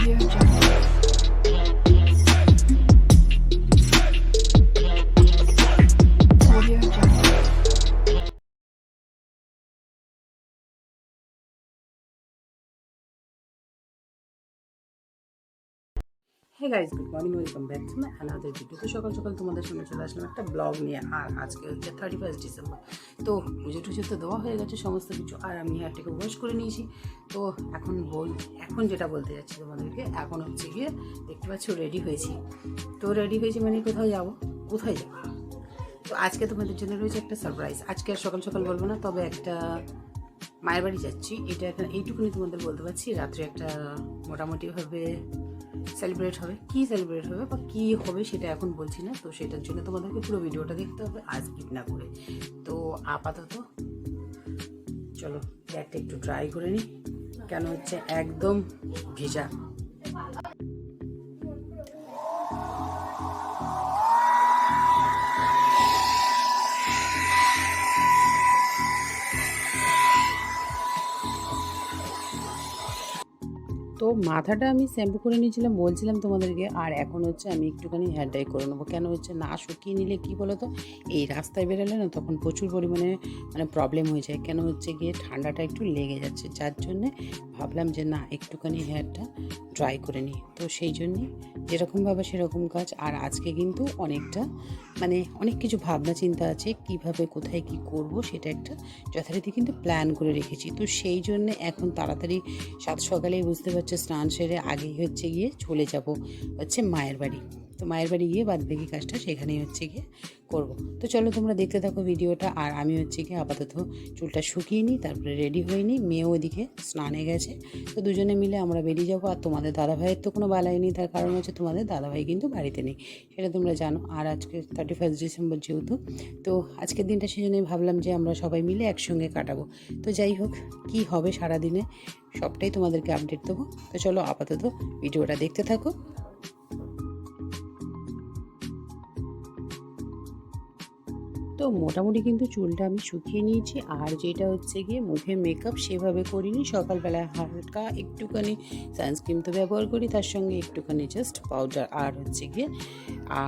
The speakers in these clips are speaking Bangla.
Audio Jungle. Hey guys good morning welcome back to my another video তো সকাল সকাল তোমাদের সঙ্গে চলে আসলাম একটা ব্লগ নিয়ে। আর আজকে হচ্ছে থার্টি ফার্স্ট ডিসেম্বর তো পুজো টুজো তো দেওয়া হয়ে গেছে সমস্ত কিছু। আর আমি হেয়ারটাকে ওয়াশ করে নিয়েছি। তো এখন বল, এখন যেটা বলতে যাচ্ছি তোমাদেরকে, এখন হচ্ছে গিয়ে দেখতে পাচ্ছ রেডি হয়েছি। তো রেডি হয়েছি মানে কোথাও যাব? কোথায় যাব? তো আজকে তোমাদের জন্য রয়েছে একটা সারপ্রাইজ আজকে আর সকাল সকাল বলব না, তবে একটা মায়ের বাড়ি যাচ্ছি। এটা এইটুকুনি তোমাদের বলতে পারছি। রাত্রে একটা মোটামুটিভাবে সেলিব্রেট হবে। কি সেলিব্রেট হবে বা কি হবে সেটা এখন বলছি না। তো সেটার জন্য তোমাদেরকে পুরো ভিডিওটা দেখতে হবে আজ স্কিপ না করে। তো আপাতত চলো, ব্যাগটা একটু ট্রাই করে নিই কেন হচ্ছে একদম ভেজা। মাথাটা আমি শ্যাম্পু করে নিয়েছিলাম, বলছিলাম তোমাদেরকে, আর এখন হচ্ছে আমি একটুখানি হেয়ার ডাই করে নেব। কেন হচ্ছে না শুকিয়ে নিলে কি বলো তো এই রাস্তায় বেরোলে না তখন প্রচুর পরিমাণে মানে প্রবলেম হয়ে যায়। কেন হচ্ছে গিয়ে ঠান্ডাটা একটু লেগে যাচ্ছে, যার জন্যে ভাবলাম যে না, একটুখানি হেয়ারটা ড্রাই করে নিই। তো সেই জন্যে যেরকমভাবে সেরকম কাজ। আর আজকে কিন্তু অনেকটা মানে অনেক কিছু ভাবনা চিন্তা আছে, কীভাবে, কোথায়, কি করব সেটা একটা যথারীতি কিন্তু প্ল্যান করে রেখেছি। তো সেই জন্যে এখন তাড়াতাড়ি সাত সকালেই বুঝতে পারছ স্নান সেরে আগেই হচ্ছে গিয়ে চলে যাব হচ্ছে মায়ের বাড়ি। তো মায়ের বাড়ি গিয়ে বাদ বাকি কাজটা সেখানেই হচ্ছে গিয়ে করব। তো চলো তোমরা দেখতে থাকো ভিডিওটা, আর আমি হচ্ছে গিয়ে আপাতত চুলটা শুকিয়ে নিই, তারপরে রেডি হয়ে নিই। মেয়েও ওদিকে স্নানে গেছে। তো দুজনে মিলে আমরা বেরিয়ে যাব, আর তোমাদের দাদাভাইয়ের তো কোনো বালাই নেই, তার কারণ হচ্ছে তোমাদের দাদাভাই কিন্তু বাড়িতে নেই। সেটা তোমরা জানো। আর আজকে থার্টি ফার্স্ট ডিসেম্বর যেহেতু, তো আজকের দিনটা সেই জন্যই ভাবলাম যে আমরা সবাই মিলে একসঙ্গে কাটাবো। তো যাই হোক, কি হবে সারাদিনে, সবটাই তোমাদেরকে আপডেট দেবো। তো চলো আপাতত ভিডিওটা দেখতে থাকো। তো মোটামুটি কিন্তু চুলটা আমি শুকিয়ে নিয়েছি। আর যেটা হচ্ছে গিয়ে মুখে মেকআপ সেভাবে করিনি। সকালবেলায় হালকা একটুখানি সানস্ক্রিন তো ব্যবহার করি, তার সঙ্গে একটুখানি জাস্ট পাউডার আর হচ্ছে গিয়ে,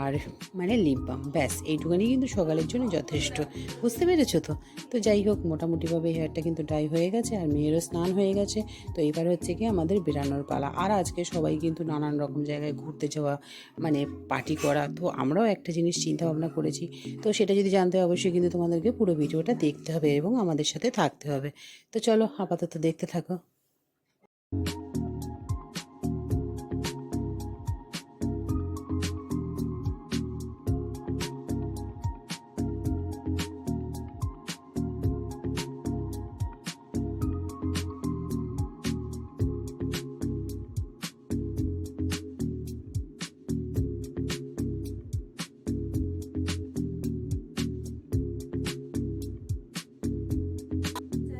আর মানে লিপ বাম ব্যাস, এইটুখানি কিন্তু সকালের জন্য যথেষ্ট। বুঝতে পেরেছ তো? তো যাই হোক, মোটামুটিভাবে হেয়ারটা কিন্তু ড্রাই হয়ে গেছে আর মেয়েরও স্নান হয়ে গেছে। তো এবার হচ্ছে কি আমাদের বেরানোর পালা। আর আজকে সবাই কিন্তু নানান রকম জায়গায় ঘুরতে যাওয়া মানে পার্টি করা, তো আমরাও একটা জিনিস চিন্তা ভাবনা করেছি। তো সেটা যদি জানতে অবশ্যই কিন্তু তোমাদেরকে পুরো ভিডিওটা দেখতে হবে এবং আমাদের সাথে থাকতে হবে। তো চলো আপাতত দেখতে থাকো।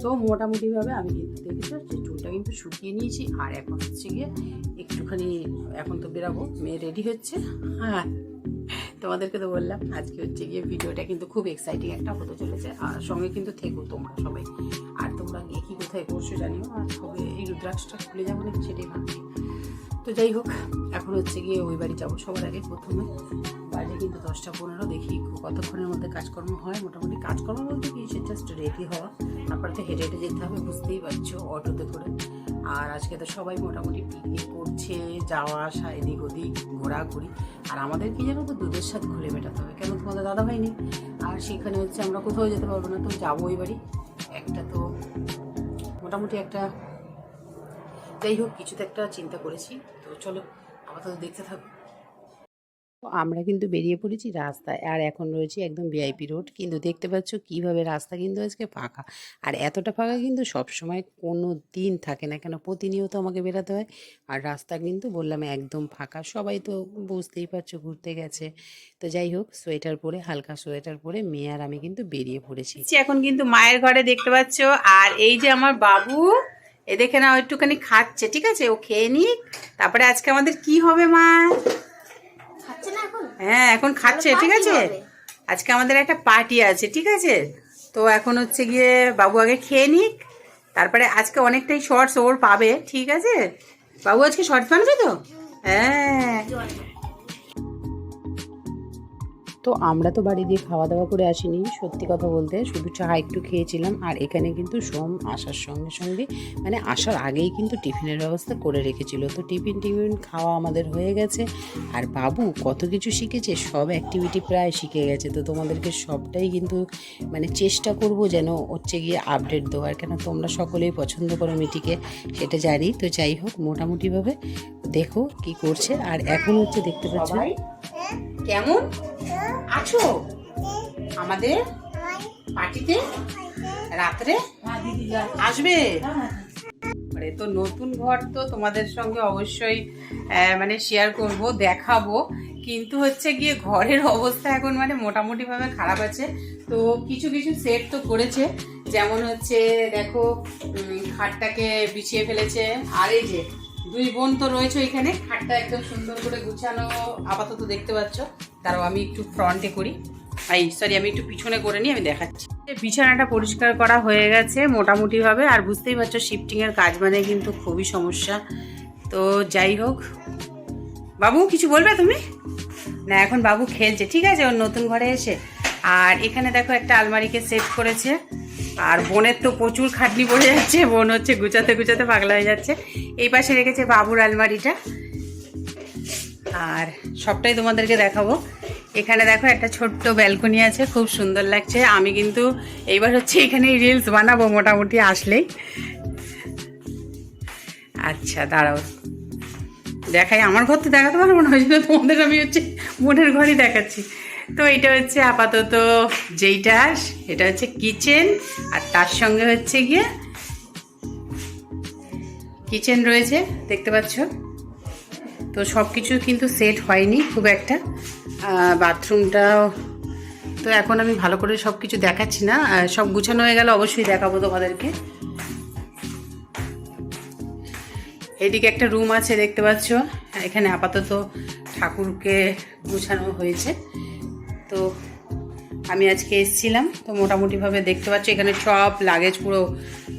তো মোটামুটিভাবে আমি কিন্তু দেখেছ যে চুলটা কিন্তু শুকিয়ে নিয়েছি, আর এখন হচ্ছে গিয়ে একটুখানি এখন তো বেরাবো, মেয়ে রেডি হচ্ছে। হ্যাঁ তোমাদেরকে তো বললাম, আজকে হচ্ছে গিয়ে ভিডিওটা কিন্তু খুব এক্সাইটিং একটা হতে চলেছে, আর সঙ্গে কিন্তু থেকো তোমরা সবাই। আর তোমরা গিয়ে কী কোথায় করছ জানিও, আর তবে এই রুদ্রাক্ষটা খুলে যাব নাকি সেটাই ভাবছি। তো যাই হোক, এখন হচ্ছে গিয়ে ওই বাড়ি যাব সবার আগে প্রথমে। বাজে কিন্তু দশটা পনেরো দেখি কতক্ষণের মধ্যে কাজকর্ম হয়। মোটামুটি কাজকর্ম বলতে কি, সে জাস্ট রেডি হওয়া। তারপরে তো হেঁটে হেঁটে যেতে হবে, বুঝতেই পারছ, অটোতে করে। আর আজকে তো সবাই মোটামুটি পিকনিক করছে, যাওয়া আসা, এদিক ওদিক, ঘোরাঘুরি। আর আমাদের কি জানো তো, দুধের স্বাদ খুলে মেটাতে হবে, কেন তোমাদের দাদা ভাই নেই আর সেখানে হচ্ছে আমরা কোথাও যেতে পারব না, তো যাব ওই বাড়ি। একটা তো মোটামুটি একটা যাই হোক কিছু তো একটা চিন্তা করেছি। তো চলো, আপাতত দেখতে থাকো। আমরা কিন্তু বেরিয়ে পড়েছি রাস্তায়। আর এখন রয়েছে একদম ভিআইপি রোড কিন্তু দেখতে পাচ্ছ কীভাবে রাস্তা কিন্তু আজকে ফাঁকা। আর এতটা ফাঁকা কিন্তু সব সময় কোনো দিন থাকে না। কেন? প্রতিনিয়ত আমাকে বেরাতে হয়। আর রাস্তা কিন্তু বললাম একদম ফাঁকা। সবাই তো বুঝতেই পারছ ঘুরতে গেছে। তো যাই হোক, সোয়েটার পরে, হালকা সোয়েটার পরে মেয়ে আর আমি কিন্তু বেরিয়ে পড়েছি। এখন কিন্তু মায়ের ঘরে দেখতে পাচ্ছ। আর এই যে আমার বাবু, এ দেখে নাও, একটুখানি খাচ্ছে, ঠিক আছে? ও খেয়ে নিক। তারপরে আজকে আমাদের কি হবে, মা? না হ্যাঁ এখন খাচ্ছে ঠিক আছে? আজকে আমাদের একটা পার্টি আছে ঠিক আছে? তো এখন হচ্ছে গিয়ে বাবু আগে খেয়ে নিক তারপরে আজকে অনেকটাই শর্টস ওর পাবে ঠিক আছে? বাবু আজকে শর্টস বানাবে তো? হ্যাঁ। তো আমরা তো বাড়ি দিয়ে খাওয়া দাওয়া করে আসিনি, সত্যি কথা বলতে। শুধু চা একটু খেয়েছিলাম আর এখানে কিন্তু সোম আসার সঙ্গে সঙ্গে মানে আসার আগেই কিন্তু টিফিনের ব্যবস্থা করে রেখেছিল। তো টিফিন টিফিন খাওয়া আমাদের হয়ে গেছে। আর বাবু কত কিছু শিখেছে, সব অ্যাক্টিভিটি প্রায় শিখে গেছে। তো তোমাদেরকে সবটাই কিন্তু মানে চেষ্টা করব যেন হচ্ছে গিয়ে আপডেট দেওয়ার। কেন তোমরা সকলেই পছন্দ করো মিটিকে, সেটা জানি। তো যাই হোক, মোটামুটিভাবে দেখো কি করছে। আর এখন হচ্ছে দেখতে পাচ্ছ কেমন? আছো? আমাদের পার্টিতে? রাত্রে? আসবে? তো নতুন ঘর তো তোমাদের সঙ্গে অবশ্যই মানে শেয়ার করব, দেখাবো। কিন্তু হচ্ছে গিয়ে ঘরের অবস্থা এখন মানে মোটামুটিভাবে খারাপ আছে। তো কিছু কিছু সেট তো করেছে। যেমন হচ্ছে, দেখো খাটটাকে বিছিয়ে ফেলেছে। আর এই যে দুই বোন তো রয়েছে এখানে খাটটা একদম সুন্দর করে গুছানো আপাতত দেখতে পাচ্ছ। দাঁড়াও আমি একটু ফ্রন্টে করি। এই সরি আমি একটু পিছনে করে নিই, আমি দেখাচ্ছি। বিছানাটা পরিষ্কার করা হয়ে গেছে মোটামুটি ভাবে আর বুঝতেই পারছ শিফটিং এর কাজ মানে কিন্তু খুবই সমস্যা। তো যাই হোক, বাবু, কিছু বলবে তুমি? না, এখন বাবু খেলছে, ঠিক আছে? ওর নতুন ঘরে এসে। আর এখানে দেখো একটা আলমারিকে সেট করেছে। আর বোনের তো প্রচুর খাটনি পড়ে যাচ্ছে, বোন হচ্ছে গুছাতে গুছাতে পাগলা হয়ে যাচ্ছে। এই পাশে রেখেছে বাবুর আলমারিটা। আর সবটাই তোমাদেরকে দেখাবো। এখানে দেখো একটা ছোট্ট ব্যালকনি আছে, খুব সুন্দর লাগছে। আমি কিন্তু এইবার হচ্ছে এখানে রিলস বানাবো মোটামুটি আসলেই। আচ্ছা দাঁড়াও। দেখাই, আমার ঘর তো দেখাতে পারব না, ওই জন্য তোমাদের আমি হচ্ছে বোনের ঘরই দেখাচ্ছি। তো এটা হচ্ছে আপাতত যেইটা, এটা হচ্ছে কিচেন, আর তার সঙ্গে হচ্ছে গিয়ে কিচেন রয়েছে, দেখতে পাচ্ছ? তো সব কিছু কিন্তু সেট হয়নি খুব একটা। বাথরুমটাও, তো এখন আমি ভালো করে সব কিছু দেখাচ্ছি না। সব গুছানো হয়ে গেলে অবশ্যই দেখাবো তোমাদেরকে। এদিকে একটা রুম আছে, দেখতে পাচ্ছ? এখানে আপাতত ঠাকুরকে গুছানো হয়েছে। তো আমি আজকে এসেছিলাম তো মোটামুটিভাবে দেখতে পাচ্ছ এখানে সব লাগেজ পুরো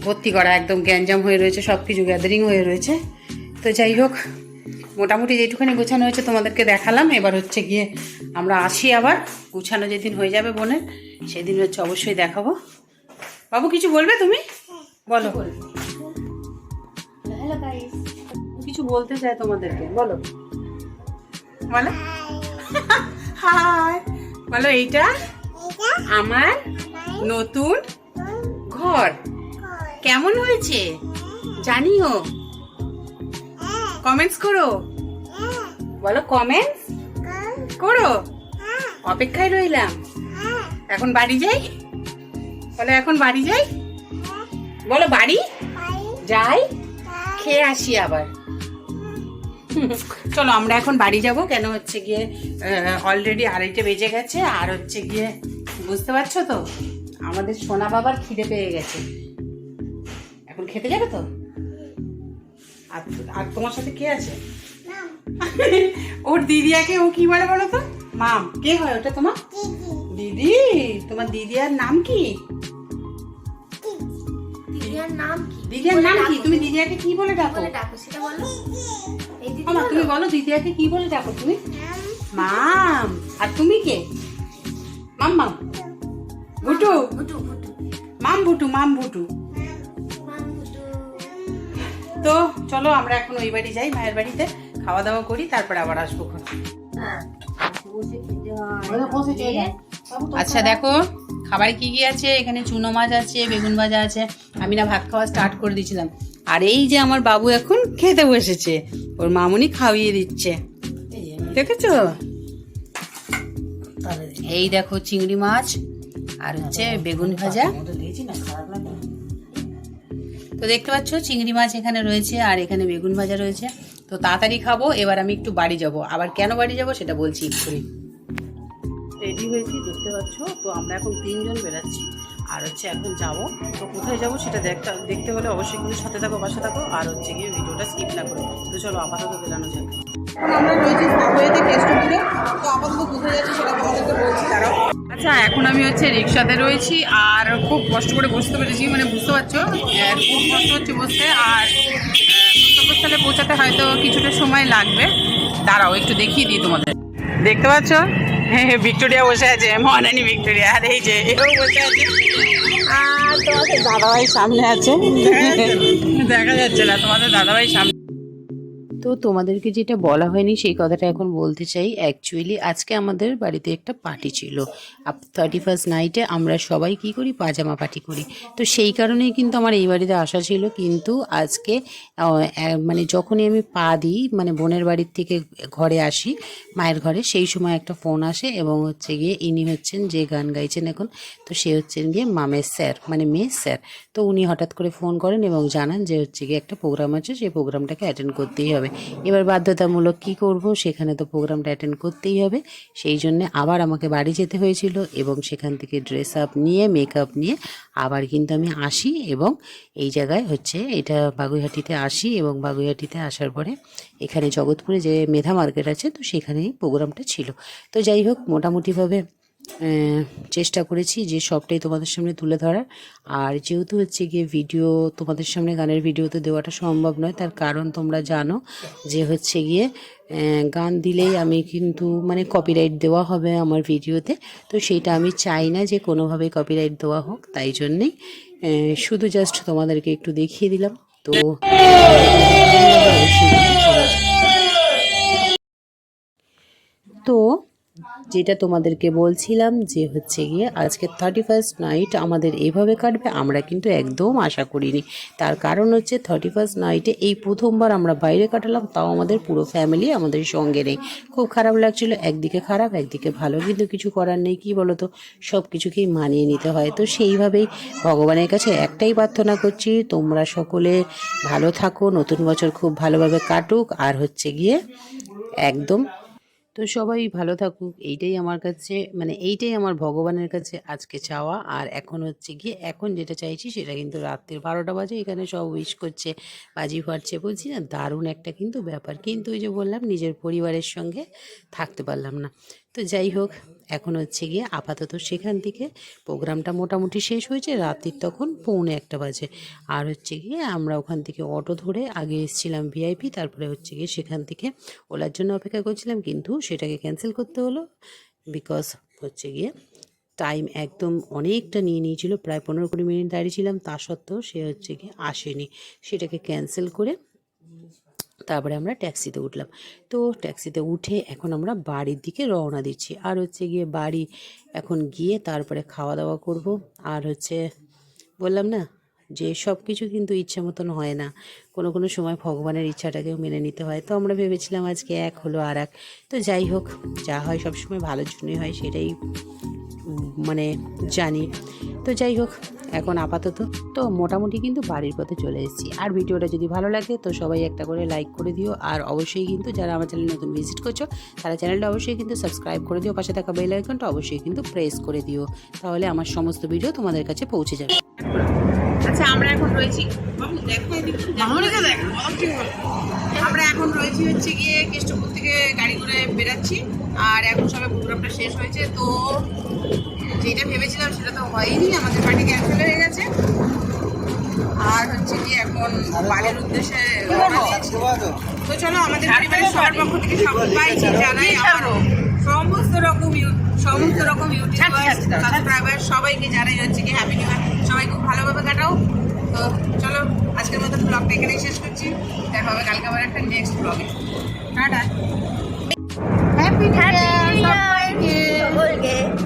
ভর্তি করা একদম গ্যাঞ্জাম হয়ে রয়েছে সব কিছু গ্যাদারিং হয়ে রয়েছে। তো যাই হোক মোটামুটি যেটুখানি গোছানো হয়েছে তোমাদেরকে দেখালাম এবার হচ্ছে গিয়ে আমরা আসি আবার গুছানো যেদিন হয়ে যাবে বোনের সেদিন হচ্ছে অবশ্যই দেখাবো। বাবু কিছু বলবে তুমি? বলো। কিছু বলতে চাই তোমাদেরকে বলো। বলো। হাই বলো এইটা আমার নতুন ঘর। কেমন হয়েছে? জানিও। কমেন্টস করো। বলো কমেন্টস করো। অপেক্ষায় রইলাম। এখন বাড়ি যাই? বলো এখন বাড়ি যাই? বলো বাড়ি? যাই। খেয়ে আসি আবার। চলো আমরা এখন বাড়ি যাব। কেন হচ্ছে গিয়ে অলরেডি আড়াইটে বেজে গেছে আর হচ্ছে গিয়ে বুঝতে পারছ তো? আমাদের সোনা বাবার খিদে পেয়ে গেছে। এখন খেতে যাবে তো? আর আর তোমার সাথে কে আছে? ওর দিদিয়াকে ও কি বলে বলো তো? মাম কে হয় ওটা তোমার? দিদি তোমার দিদিয়ার নাম কি? দিদিয়ার নাম কি? দিদিয়ার নাম কি? তুমি দিদিয়াকে কি বলে ডাকো সেটা বলো। এই আমা তুমি বলো দিদিয়াকে কি বলে ডাকো তুমি? মাম আর তুমি কে? মাম মাম। ভুটু। মাম ভুটু মাম ভুটু তো চলো আমরা এখন ওই বাড়ি যাই মায়ের বাড়িতে। খাওয়া দাওয়া করি তারপরে আবার আসব আচ্ছা দেখো খাবার কি কি আছে? এখানে চুনো মাছ আছে বেগুন ভাজা আছে। আমি না ভাত খাওয়া স্টার্ট করে দিয়েছিলাম। আর এই যে আমার বাবু এখন খেতে বসেছে, ওর মামুনি খাওয়িয়ে দিচ্ছে। দেখেছ? এই দেখো চিংড়ি মাছ, আর হচ্ছে বেগুন ভাজা। তো দেখতে পাচ্ছ, চিংড়ি মাছ এখানে রয়েছে আর এখানে বেগুন ভাজা রয়েছে। তো তাড়াতাড়ি খাব, এবার আমি একটু বাড়ি যাব। আবার কেন বাড়ি যাব সেটা বলছি এক্ষুনি। রেডি হয়েছি, দেখতে পাচ্ছ? তো আমরা এখন তিনজন বেরাচ্ছি আর হচ্ছে এখন যাব। তো কোথায় যাব সেটা দেখতে দেখতে হলে অবশ্যই কিন্তু সাথে থাকো পাশে থাকো। আর হচ্ছে গিয়ে ভিডিওটা স্কিপ না করো। তো চলো আপাতত বেরানো যাক। আমরা রয়েছি সাবওয়েতে কেষ্টপুরে। তো আপাতত কোথায় যাচ্ছি সেটা তোমাদেরকে বলছি দাঁড়াও। আচ্ছা এখন আমি হচ্ছে রিক্সাতে রয়েছি। আর খুব কষ্ট করে বসতে পেরেছি মানে বুঝতে পারছ? খুব কষ্ট হচ্ছে বসতে। আর কর্মস্থলে পৌঁছাতে হয়তো কিছুটা সময় লাগবে। দাঁড়াও একটু দেখিয়ে দিই তোমাদের। দেখতে পাচ্ছ? হ্যাঁ ভিক্টোরিয়া বসে আছে। মহারানী ভিক্টোরিয়া। আর এই যে এও বসে আছে। দাদাভাই সামনে আছে। দেখা যাচ্ছে না তোমাদের দাদাভাই সামনে। তো তোমাদেরকে যেটা বলা হয়নি, সেই কথাটা এখন বলতে চাই। অ্যাকচুয়ালি আজকে আমাদের বাড়িতে একটা পার্টি ছিল। থার্টি ফার্স্ট নাইটে আমরা সবাই কি করি? পাজামা পার্টি করি। তো সেই কারণেই কিন্তু আমার এই বাড়িতে আসা ছিল। কিন্তু আজকে মানে যখনই আমি পা দিই মানে বোনের বাড়ির থেকে ঘরে আসি, মায়ের ঘরে, সেই সময় একটা ফোন আসে এবং হচ্ছে গিয়ে ইনি হচ্ছেন যে গান গাইছেন এখন, তো সে হচ্ছেন গিয়ে মামের স্যার মানে মেয়ের স্যার তো উনি হঠাৎ করে ফোন করেন এবং জানান যে হচ্ছে গিয়ে একটা প্রোগ্রাম আছে, সেই প্রোগ্রামটাকে অ্যাটেন্ড করতেই হবে। এবার বাধ্যতামূলক কি করব, সেখানে তো প্রোগ্রামটা অ্যাটেন্ড করতেই হবে। সেই জন্য আবার আমাকে বাড়ি যেতে হয়েছিল এবং সেখান থেকে ড্রেস আপ নিয়ে মেকআপ নিয়ে আবার কিন্তু আমি আসি এবং এই জায়গায় হচ্ছে এটা বাগুইহাটিতে আসি এবং বাগুইহাটিতে আসার পরে এখানে জগৎপুরে যে মেধা মার্কেট আছে, তো সেখানেই প্রোগ্রামটা ছিল। তো যাই হোক, মোটামুটিভাবে চেষ্টা করেছি যে সবটাই তোমাদের সামনে তুলে ধরার। আর যেহেতু হচ্ছে গিয়ে ভিডিও তোমাদের সামনে গানের ভিডিও তো দেওয়াটা সম্ভব নয়, তার কারণ তোমরা জানো যে হচ্ছে গিয়ে গান দিলেই আমি কিন্তু মানে কপিরাইট দেওয়া হবে আমার ভিডিওতে তো। সেইটা আমি চাই না যে কোনোভাবে কপিরাইট দেওয়া হোক, তাই জন্যেই শুধু জাস্ট তোমাদেরকে একটু দেখিয়ে দিলাম। তো তো যেটা তোমাদেরকে বলছিলাম যে হচ্ছে গিয়ে আজকে থার্টি ফার্স্ট নাইট আমাদের এইভাবে কাটবে, আমরা কিন্তু একদম আশা করিনি। তার কারণ হচ্ছে থার্টি ফার্স্ট নাইটে এই প্রথমবার আমরা বাইরে কাটালাম, তাও আমাদের পুরো ফ্যামিলি আমাদের সঙ্গে নেই। খুব খারাপ লাগছিল, একদিকে খারাপ, একদিকে ভালো, কিন্তু কিছু করার নেই, কি বলো তো? সব কিছুকেই মানিয়ে নিতে হয়। তো সেইভাবেই ভগবানের কাছে একটাই প্রার্থনা করছি, তোমরা সকলে ভালো থাকো, নতুন বছর খুব ভালোভাবে কাটুক, আর হচ্ছে গিয়ে একদম তো সবাই ভালো থাকুক, এইটাই আমার কাছে মানে এইটাই আমার ভগবানের কাছে আজকে চাওয়া। আর এখন হচ্ছে গিয়ে, এখন যেটা চাইছি সেটা কিন্তু রাত্রির বারোটা বাজে, এখানে সব উইশ করছে, বাজি ফাটছে। বলছি না, দারুণ একটা কিন্তু ব্যাপার। কিন্তু ওই যে বললাম, নিজের পরিবারের সঙ্গে থাকতে পারলাম না। তো যাই হোক, এখন হচ্ছে গিয়ে আপাতত সেখান থেকে প্রোগ্রামটা মোটামুটি শেষ হয়েছে, রাত্রির তখন পৌনে একটা বাজে। আর হচ্ছে গিয়ে আমরা ওখান থেকে অটো ধরে আগে এসেছিলাম ভিআইপি তারপরে হচ্ছে গিয়ে সেখান থেকে ওলার জন্য অপেক্ষা করছিলাম, কিন্তু সেটাকে ক্যান্সেল করতে হলো বিকজ হচ্ছে গিয়ে টাইম একদম অনেকটা নিয়ে নিয়েছিল, প্রায় পনেরো কুড়ি মিনিট দাঁড়িয়েছিলাম তা সত্ত্বেও সে হচ্ছে গিয়ে আসেনি। সেটাকে ক্যান্সেল করে তারপরে আমরা ট্যাক্সিতে উঠলাম। তো ট্যাক্সিতে উঠে এখন আমরা বাড়ির দিকে রওনা দিচ্ছি। আর হচ্ছে গিয়ে বাড়ি এখন গিয়ে তারপরে খাওয়া দাওয়া করব। আর হচ্ছে বললাম না, যে সব কিছু কিন্তু ইচ্ছা মতন হয় না। কোনো কোনো সময় ভগবানের ইচ্ছাটাকেও মেনে নিতে হয়। তো আমরা ভেবেছিলাম আজকে এক হলো আর এক। তো যাই হোক, যা হয় সব সময় ভালোর জন্যই হয়, সেটাই মানে জানি। তো যাই হোক, এখন আপাতত তো মোটামুটি কিন্তু বাড়ির পথে চলে এসেছি। আর ভিডিওটা যদি ভালো লাগে তো সবাই একটা করে লাইক করে দিও। আর অবশ্যই কিন্তু যারা আমার চ্যানেল নতুন ভিজিট করছ, তারা চ্যানেলটা অবশ্যই কিন্তু সাবস্ক্রাইব করে দিও। পাশে থাকা বেল আইকনটা অবশ্যই কিন্তু প্রেস করে দিও। তাহলে আমার সমস্ত ভিডিও তোমাদের কাছে পৌঁছে যাবে। আচ্ছা আমরা এখন রয়েছি। আমরা এখন রয়েছি হচ্ছে গিয়ে কেষ্টপুর থেকে গাড়ি করে বেরাচ্ছি। আর এখন সবাই প্রোগ্রামটা শেষ হয়েছে তো যেটা ভেবেছিলাম সেটা তো হয়নি আমাদের পার্টি ক্যান্সেল হয়ে গেছে। আর হচ্ছে কি এখন বাড়ির উদ্দেশ্যে তো চলো আমাদের পরিবারের সবার পক্ষ থেকে সবাইকে জানাই আমার সমস্ত রকম সমস্ত রকম ইউটিউবার সাবস্ক্রাইবার সবাইকে জানাই হচ্ছে কি হ্যাপি নিউ সবাই খুব ভালোভাবে কাটাও। তো চলো আজকের মতো ব্লগটা এখানেই শেষ করছি। দেখা হবে কালকে আবার একটা নেক্সট ব্লগে টাটা। Happy new year